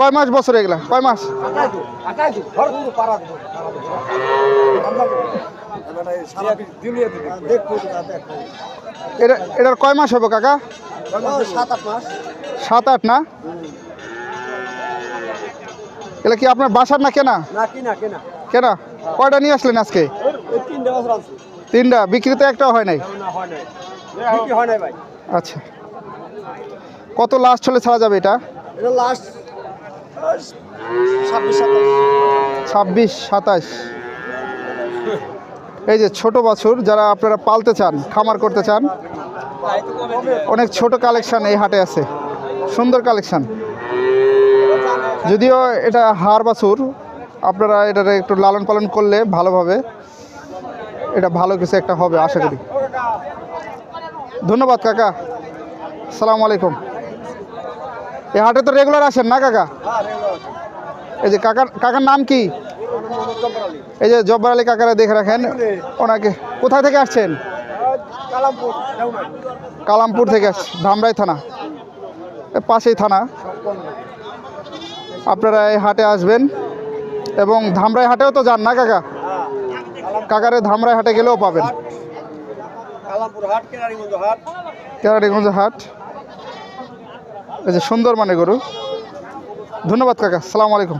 কয় মাস বছর এগুলা? কয় মাস? এটা এটার কয় মাস হবে কাকা? সাত আট সাত আট না? এটা কি আপনার বাসার না কেনা? কিনা? কয়টা নিয়ে আসলেন আজকে? তিনটে। বিক্রি তো একটা হয় নাই? আচ্ছা। কত লাস্ট হলে ছাড়া যাবে এটা? এটা লাস্ট ছাব্বিশ, সাতাশ। এই যে ছোট বাছুর যারা আপনারা পালতে চান, খামার করতে চান, অনেক ছোট কালেকশন এই হাটে আছে। সুন্দর কালেকশন। যদিও এটা হাড় বাছুর, আপনারা এটার একটু লালন পালন করলে ভালোভাবে এটা ভালো কিছু একটা হবে, আশা করি। ধন্যবাদ কাকা। সালাম আলাইকুম। এই হাটে তো রেগুলার আসেন না কাকা? এই যে কাকার কাকার নাম কি? এই যে জব্বার আলী কাকারা দেখে রাখেন। ওনাকে কোথা থেকে আসছেন? কালামপুর থেকে আসছে ধামরাই থানা। এ পাশেই থানা। আপনারা এই হাটে আসবেন। এবং ধামরাই হাটেও তো যান না কাকা? কাকারে ধামরাই হাটে গেলেও পাবেন। কালামপুর হাট কেনারিগঞ্জ হাট। কেরানীগঞ্জ হাট। এই যে সুন্দর মানে গরু। ধন্যবাদ কাকা সালাম আলাইকুম।